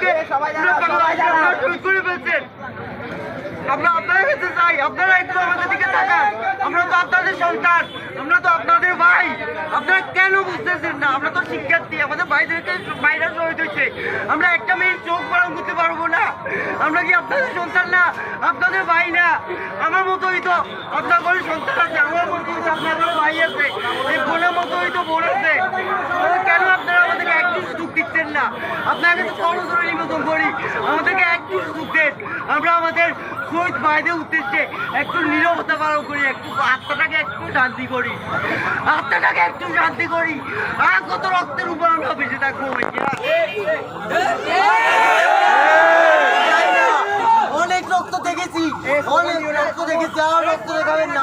ভাইকে পুরো বাংলাদেশে আপনারা শহীদ করে ফেলছেন। আমরা আপনাদের কাছে চাই আপনারা একটু আমাদের দিকে তাকান। আমরা তো আপনাদের সন্তান আমরা তো আপনাদের ভাই। আপনারা কেন বুঝতেছেন না? আমরা তো শিক্ষার্থী আমাদের ভাইদেরকে বাইরে শহীদ হয়েছে। আমরা একটা মিনিট চোখ বরং করতে পারব না। আমরা কি আপনাদের সন্তান না? আপনাদের ভাই না? আমার মতোই তো আপনার ঘরে সন্তান আছে আমার মতোই তো আপনার ভাই আছে। এই বোনের মতোই তো বোন আছে তাহলে কেন আপনারা আমাদেরকে একটু সুযোগ দিচ্ছেন তো কর্ম ধরে নিবেদন করি আমাদেরকে একটু সুযোগ দেন আমরা আমাদের শহীদ ভাইদের উদ্দেশ্যে একটু নীরবতা পালন করি একটু আত্মাটাকে একটু শান্তি করি আত্মাটাকে একটু শান্তি করি আর কত রক্তের উপর আমরা বেঁচে থাকব অনেক রক্ত দেখেছি অনেক রক্ত দেখেছি আর রক্ত দেখাবেন না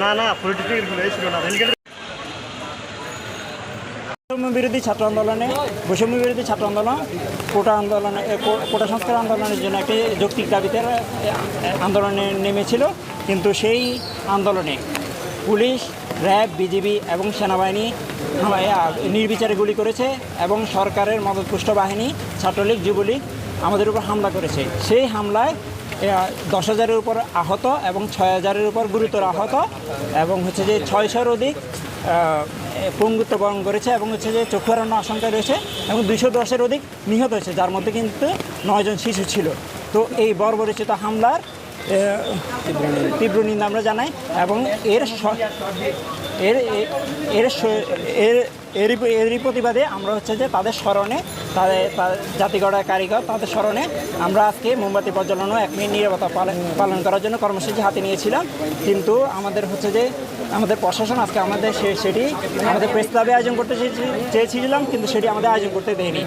না না বৈষম্য বিরোধী ছাত্র আন্দোলনে বৈষম্য বিরোধী ছাত্র আন্দোলন, কোটা আন্দোলনে কোটা সংস্কার আন্দোলনের জন্য একটি যৌক্তিক দাবিতে আন্দোলনে নেমেছিল। কিন্তু সেই আন্দোলনে পুলিশ র্যাব, বিজিবি এবং সেনাবাহিনী নির্বিচারে গুলি করেছে এবং সরকারের মদতপুষ্ট বাহিনী, ছাত্রলীগ, যুবলীগ আমাদের উপর হামলা করেছে। সেই হামলায় দশ হাজারের উপর আহত এবং ছয় হাজারের উপর গুরুতর আহত এবং হচ্ছে যে ছয়শোর অধিক পঙ্গুত্ব বরণ করেছে এবং হচ্ছে যে চক্ষু হারানো আশঙ্কা রয়েছে এবং দুইশো দশের অধিক নিহত হয়েছে, যার মধ্যে কিন্তু নয়জন শিশু ছিল। তো এই বর্বরচিত হামলার তীব্র নিন্দা আমরা জানাই এবং এর এর এর এর, এরই এরই প্রতিবাদে আমরা হচ্ছে যে তাদের স্মরণে তাদের জাতিগড়া কারিগর তাদের স্মরণে আমরা আজকে মোমবাতি প্রজ্বলন এক মিনিট নিরাপত্তা পালন করার জন্য কর্মসূচি হাতে নিয়েছিলাম। কিন্তু আমাদের হচ্ছে যে, আমাদের প্রশাসন আজকে আমাদের সেটি আমাদের প্রেস ক্লাবে আয়োজন করতে চেয়েছি- চেয়েছিলাম, কিন্তু সেটি আমাদের আয়োজন করতে দেয়নি।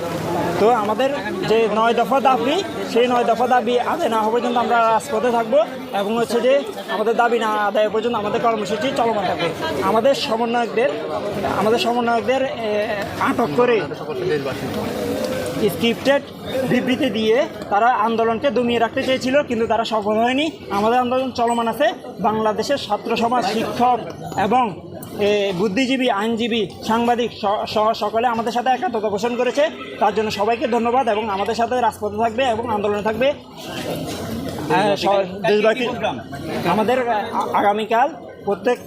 তো আমাদের যে নয় দফা দাবি, সেই নয় দফা দাবি আদায় না হওয়া পর্যন্ত আমরা রাজপথে থাকব। এবং হচ্ছে যে আমাদের দাবি না আদায় পর্যন্ত আমাদের কর্মসূচি চলমান থাকবে। আমাদের সমন্বয়কদের আমাদের সমন্বয়কদের আটক করে স্ক্রিপ্টেড বিবৃতি দিয়ে তারা আন্দোলনকে দমিয়ে রাখতে চেয়েছিল, কিন্তু তারা সফল হয়নি। আমাদের আন্দোলন চলমান আছে। বাংলাদেশের ছাত্র সমাজ, শিক্ষক এবং বুদ্ধিজীবী, আইনজীবী, সাংবাদিক সহ সকলে আমাদের সাথে একাত্মতা পোষণ করেছে। তার জন্য সবাইকে ধন্যবাদ এবং আমাদের সাথে রাজপথে থাকবে এবং আন্দোলনে থাকবে। আহ, দেশবাসী আমাদের আগামীকাল প্রত্যেক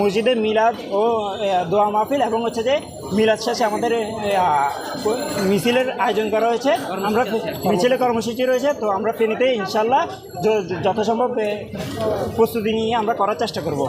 মসজিদে মিলাদ ও দোয়া মাহফিল এবং হচ্ছে যে মিলাদ শেষে আমাদের মিছিলের আয়োজন করা হয়েছে। আমরা মিছিলের কর্মসূচি রয়েছে তো আমরা ফেনীতে ইনশাল্লাহ যথাসম্ভব প্রস্তুতি নিয়ে আমরা করার চেষ্টা করব।